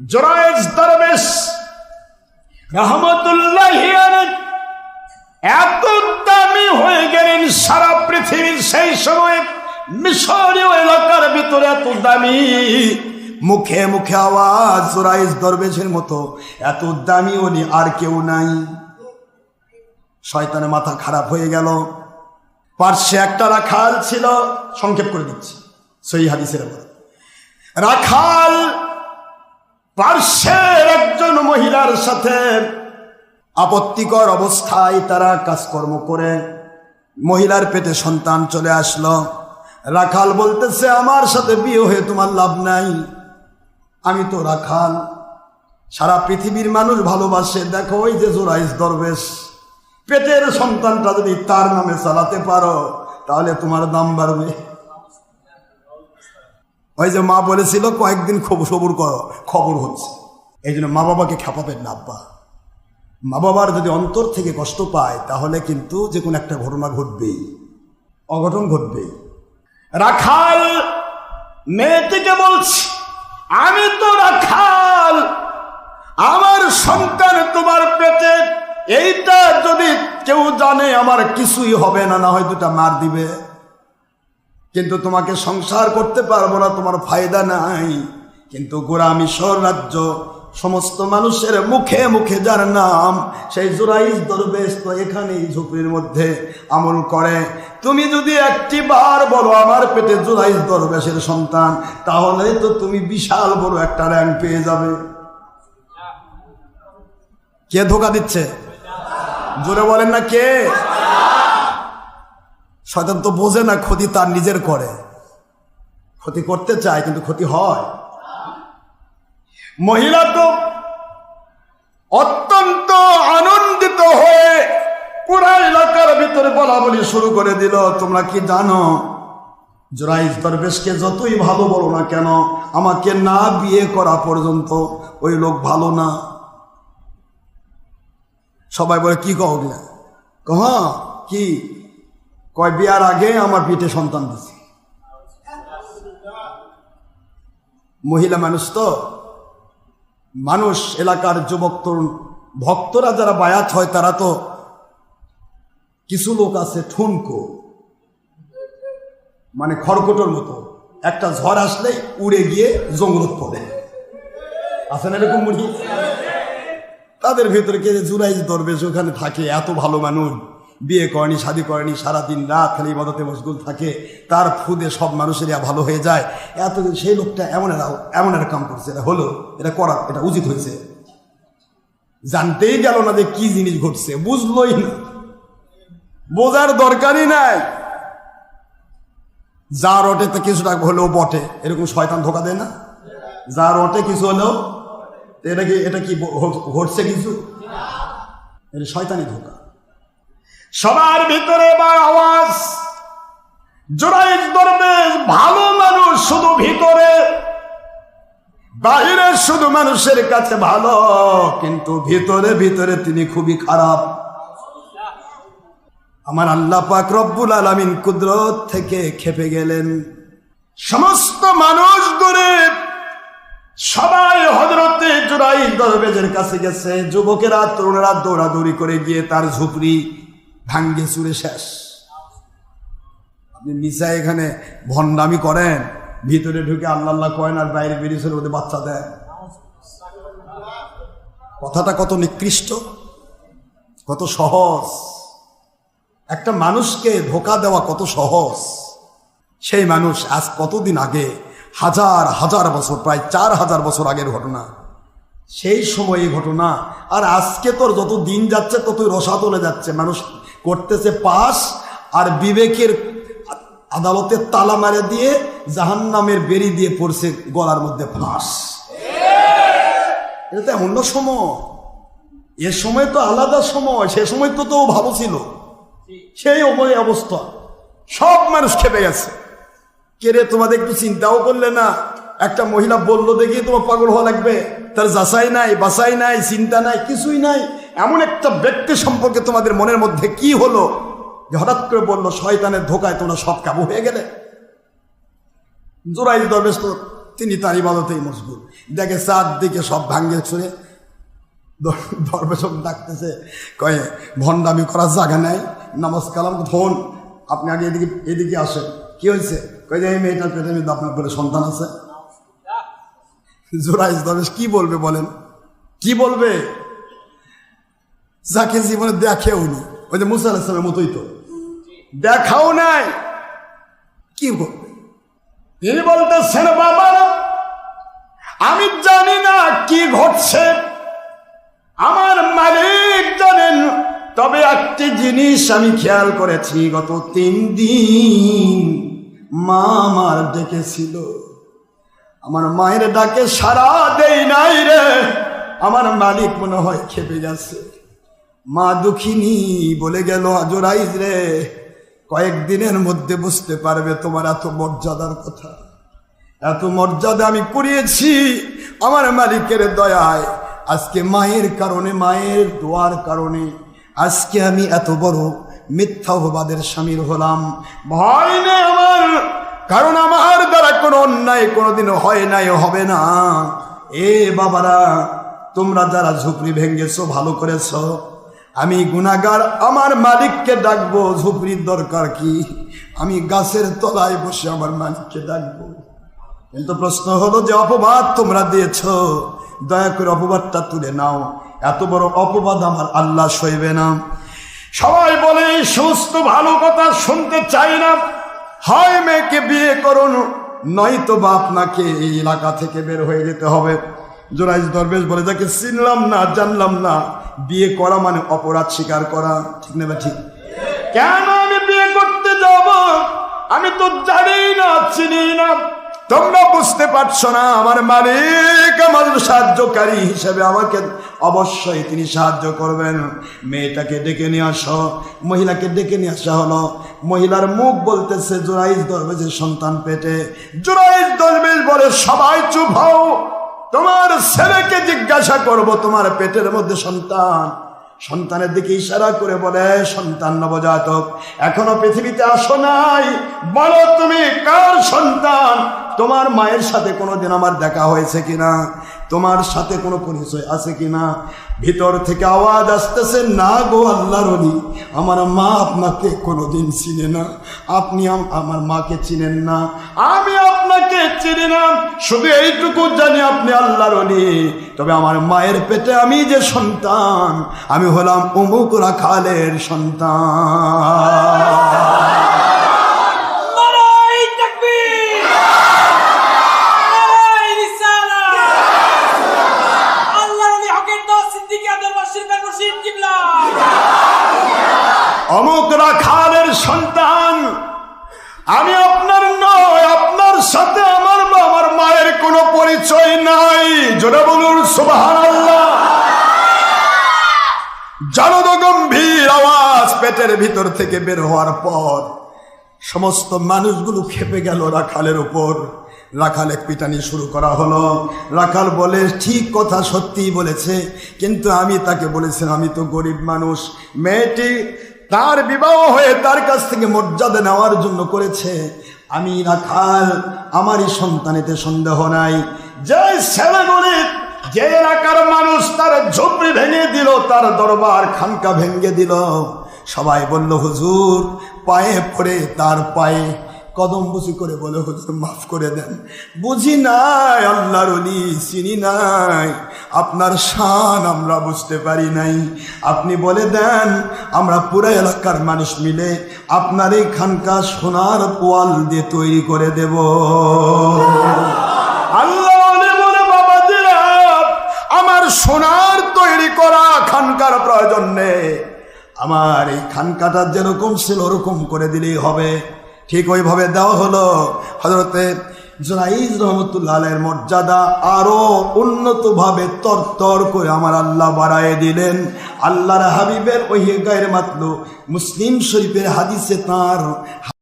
জোরায়েজ দরবেশ রহমতুল্লাহ এত দামি হয়ে গেলেন সারা পৃথিবীর সেই সময় মিশরীয় এলাকার ভিতরে এত দামি। মুখে মুখে আওয়াজ জোরাইজ দরবেশের মতো, এত দামি উনি আর কেউ নাই। শয়তানের মাথা খারাপ হয়ে গেল। পার্শ্বে একটা রাখাল ছিল, সংক্ষেপ করে দিচ্ছি সই হাদিসের রাখাল পার্শ্বের একজন মহিলার সাথে আপত্তিকর অবস্থায় তারা কাজকর্ম করে। মহিলার পেটে সন্তান চলে আসলো। রাখাল বলতেছে, আমার সাথে বিয়ে হয়ে তোমার লাভ নাই। আমি তো রাখাল। সারা পৃথিবীর মানুষ ভালোবাসে। দেখো, ওই যে জোরাইজ দরবেশ। পেটের সন্তানটা যদি তার নামে চালাতে পারো, তাহলে তোমার দাম বাড়বে। ওই যে মা বলেছিল, কয়েকদিন সবুর করো খবর হচ্ছে। এই জন্য মা বাবাকে খেপাবেন না, আব্বা। মা বাবার যদি অন্তর থেকে কষ্ট পায়, তাহলে কিন্তু যে কোনো একটা ঘটনা ঘটবেই, অঘটন ঘটবেই। রাখাল, মেয়েটিকে বলছি, আমি তো রাখাল, আমার সন্তান তোমার পেটে, এইটা যদি কেউ জানে, আমার কিছুই হবে না না হয় দুটা মার দিবে। কিন্তু তোমাকে সংসার করতে পারব না, তোমার ফায়দা নাই। কিন্তু গোরামি মিশর রাজ্য, সমস্ত মানুষের মুখে মুখে যার নাম, সেই জোরাইজ দরবেশ তো এখানেই ঝুপড়ির মধ্যে আমল করে। তুমি যদি একটি বার বলো আমার পেটে জোরাইজ দরবেশের সন্তান, তাহলে তো তুমি বিশাল বড় একটা র্যাঙ্ক পেয়ে যাবে। কে ধোকা দিচ্ছে? জোরে বলেন না কে? শয়তান তো বোঝে না ক্ষতি তার নিজের করে। ক্ষতি করতে চায়, কিন্তু ক্ষতি হয়। মহিলা তো অত্যন্ত আনন্দিত হয়ে পুরা এলাকার ভিতরে বলা বলি শুরু করে দিল, তোমরা কি জানো জোরাইজ দরবেশকে যতই ভালো বলো না কেন, আমাকে না বিয়ে করা পর্যন্ত ওই লোক ভালো না। সবাই বলে, কি কহ, কি? কয়, বিয়ার আগে আমার পিঠে সন্তান দিছে। মহিলা মানুষ তো, মানুষ, এলাকার যুবক, তরুণ, ভক্তরা যারা বায়াত হয়, তারা তো কিছু লোক আছে ঠুনকো মানে খড়কটোর মতো। একটা ঝড় আসলে উড়ে গিয়ে জঙ্গলত পড়ে। আছে না এরকম মুরগি? তাদের ভেতরে কে জুরাইজ দরবেশ ওখানে থাকে, এত ভালো মানুষ। বিয়ে করেনি, শাদি করেনি, সারাদিন রাত খালি ইবাদতে মশগুল থাকে, তার ফুদে সব মানুষের ভালো হয়ে যায়। এত সেই লোকটা এমন একটা এমন একটা কাম করছে এটা হলো এটা করা, এটা উচিত হয়েছে। জানতেই গেল না যে কি জিনিস ঘটছে, বুঝলোই না। বোঝার দরকারই নাই। যা রটে তো কিছুটা হলেও বটে। এরকম শয়তান ধোকা দেয় না। যা রটে কিছু হলেও, এটা কি এটা কি ঘটছে কিছু? এটা শয়তানি ধোকা। সবার ভিতরে এবার আওয়াজ। জোরাইজ দরবেশ ভালো মানুষ শুধু ভিতরে, বাহিরে শুধু মানুষের কাছে ভালো, কিন্তু ভিতরে ভিতরে তিনি খুবই খারাপ। আমার আল্লাহ পাক রব্বুল আলমিন কুদরত থেকে খেপে গেলেন। সমস্ত মানুষ দূরে, সবাই হজরতে জোড়াই দরবেজের কাছে গেছে। যুবকেরা, তরুণেরা দৌড়াদৌড়ি করে গিয়ে তার ঝুপড়ি ভাঙ্গে চুরে শেষ। আপনি মিশা এখানে ভণ্ডামি করেন, ভিতরে ঢুকে আল্লাহ আল্লাহ কয়েন আর বাইরে বেরিয়ে ওদের বাচ্চা দেয় কথাটা কত নিকৃষ্ট, কত সহজ। একটা মানুষকে ধোকা দেওয়া কত সহজ। সেই মানুষ আজ কতদিন আগে, হাজার হাজার বছর, প্রায় চার হাজার বছর আগের ঘটনা। সেই সময় ঘটনা, আর আজকে তোর যত দিন যাচ্ছে, ততই রসা তোলে যাচ্ছে। মানুষ করতেছে পাস আর বিবেকের আদালতে তালা মারে দিয়ে জাহান্নামের বেরি দিয়ে পড়ছে গলার মধ্যে ফাঁস। এটা তো না সময়। এ সময় তো আলাদা সময়, সে সময় তো তো ভালো ছিল। সেই অবয় অবস্থা। সব মানুষ খেপে গেছে। কে রে, তোমাদের একটু চিন্তাও করলে না। একটা মহিলা বলল দেখি তোমার পাগল হওয়া লাগবে। তার যাচাই নাই বাসাই নাই, চিন্তা নাই, কিছুই নাই। এমন একটা ব্যক্তি সম্পর্কে তোমাদের মনের মধ্যে কি হলো যে হঠাৎ করে বলল, শয়তানের ধোকায় তোমরা সব কাবু হয়ে গেলে জোরাই দরবেশ তো তিনি তার ইবাদতেই মজবুত দেখে চারদিকে সব ভাঙ্গে ছুঁড়ে। ধর্মেশক ডাকতেছে, কয়ে, ভণ্ডামি করার জায়গা নেই, নামাজ কালাম, ধন। আপনি আগে এদিকে এদিকে আসেন। কি হয়েছে? কয়ে যে, এই মেয়েটার পেটে মধ্যে আপনার পেটে সন্তান আছে। জোরাইজ দরবেশ কি বলবে বলেন? কি বলবে? যাকে জীবনে দেখেও নি। ওই যে মুসা আলাহিসামের মতোই তো। দেখাও নাই। কি করবে তিনি বলতেছেন, বাবা, আমি জানি না কি ঘটছে। আমার মালিক জানেন, তবে একটি জিনিস আমি খেয়াল করেছি। গত তিন দিন মা আমার ডেকেছিল। আমার মায়ের ডাকে সারা দেই নাই রে। আমার মালিক মনে হয় খেপে গেছে। মা দুঃখিনী বলে গেল আজরাইজ রে কয়েকদিনের মধ্যে বুঝতে পারবে তোমার এত মর্যাদার কথা। এত মর্যাদা আমি করিয়েছি আমার মালিকের দয়ায়। আজকে মায়ের কারণে, মায়ের দোয়ার কারণে, আজকে আমি এত বড় মিথ্যাবাদের স্বামীর হলাম। ভয় নেই আমার, কারণ আমার দ্বারা কোনো অন্যায় কোনোদিনও হয় নাই, হবে না। এ বাবারা, তোমরা যারা ঝুপড়ি ভেঙ্গেছো ভালো করেছ। আমি গুনাগার আমার মালিককে ডাকবো, ঝুপড়ির দরকার কি? আমি গাছের তলায় বসে আমার মালিককে ডাকবো। কিন্তু প্রশ্ন হলো যে অপবাদ তোমরা দিয়েছ। দয়া করে অপবাদটা তুলে নাও। এত বড় অপবাদ আমার আল্লাহ সইবে না। সবাই বলে, সুস্থ, ভালো কথা শুনতে চাই না। হয় মেয়েকে বিয়ে করুন নয়তো বা আপনাকে এই এলাকা থেকে বের হয়ে যেতে হবে। জোরাইজ দরবেশ বলে, যাকে চিনলাম না, জানলাম না, বিয়ে করা মানে অপরাধ স্বীকার করা। ঠিক না ঠিক? কেন আমি বিয়ে করতে যাব? আমি তো জানি না চিনি না। তোমরা বুঝতে পারছ না, আমার মালিক আমার সাহায্যকারী হিসেবে আমাকে অবশ্যই তিনি সাহায্য করবেন। মেয়েটাকে ডেকে নিয়ে আসো, মহিলাকে ডেকে নিয়ে আসা হলো। মহিলার মুখ বলতেছে, জোরাইজ দরবেজের সন্তান পেটে। জোরাইজ দরবেজ বলে, সবাই চুপ হও। ছেলেকে জিজ্ঞাসা করব, তোমার পেটের মধ্যে সন্তান? সন্তানের দিকে ইশারা করে বলে, সন্তান নবজাতক, এখনও পৃথিবীতে আসো নাই। বলো তুমি কার সন্তান? তোমার মায়ের সাথে কোনোদিন আমার দেখা হয়েছে কিনা? তোমার সাথে কোনো পরিচয় আছে কিনা? ভিতর থেকে আওয়াজ আসতেছে, না গো আল্লাহর আমার মা আপনাকে কোনোদিন চিনে না। আপনি আমার মাকে চিনেন না। আমি আপনাকে চিনি না। শুধু এইটুকু জানি আপনি আল্লাহর তবে আমার মায়ের পেটে আমি যে সন্তান, আমি হলাম অমুক রাখালের সন্তান। সন্তান, আমি আপনার নয়, আপনার সাথে আমার বা আমার মায়ের কোনো পরিচয় নাই। জোরে বলুন সুবাহান আল্লাহ জানদ গম্ভীর আওয়াজ পেটের ভিতর থেকে বের হওয়ার পর সমস্ত মানুষগুলো খেপে গেল রাখালের উপর। রাখাল এক পিটানি শুরু করা হলো। রাখাল বলে, ঠিক কথা সত্যিই বলেছে, কিন্তু আমি তাকে বলেছিলাম, আমি তো গরিব মানুষ। মেয়েটি তার বিবাহ হয়ে তার কাছ থেকে মর্যাদা নেওয়ার জন্য করেছে। আমি রাখাল আমারই সন্তানেতে সন্দেহ নাই। যে ছেলেগুলি যে এলাকার মানুষ তার ঝুপড়ি ভেঙে দিল, তার দরবার খানকা ভেঙে দিল। সবাই বলল, হুজুর, পায়ে পড়ে তার পায়ে কদম বুঝি করে বলে, হুজুর, মাফ করে দেন। বুঝি নাই, আল্লাহর অলি চিনি নাই। আপনার শান আমরা বুঝতে পারি নাই। আপনি বলে দেন, আমরা পুরো এলাকার মানুষ মিলে আপনার এই খানকা সোনার পোয়াল দিয়ে তৈরি করে দেব। আল্লাহ বাবা আমার সোনার তৈরি করা খানকার প্রয়োজন নেই। আমার এই খানকাটা যেরকম ছিল, ওরকম করে দিলেই হবে। ঠিক ওইভাবে দেওয়া হলো। হজরতে জোনাইজ রহমতুল্লাহ মর্যাদা আরও উন্নতভাবে তরতর করে আমার আল্লাহ বাড়ায় দিলেন। আল্লাহর হাবিবের ওই গায়ের মাত্র মুসলিম শরীফের হাদিসে তার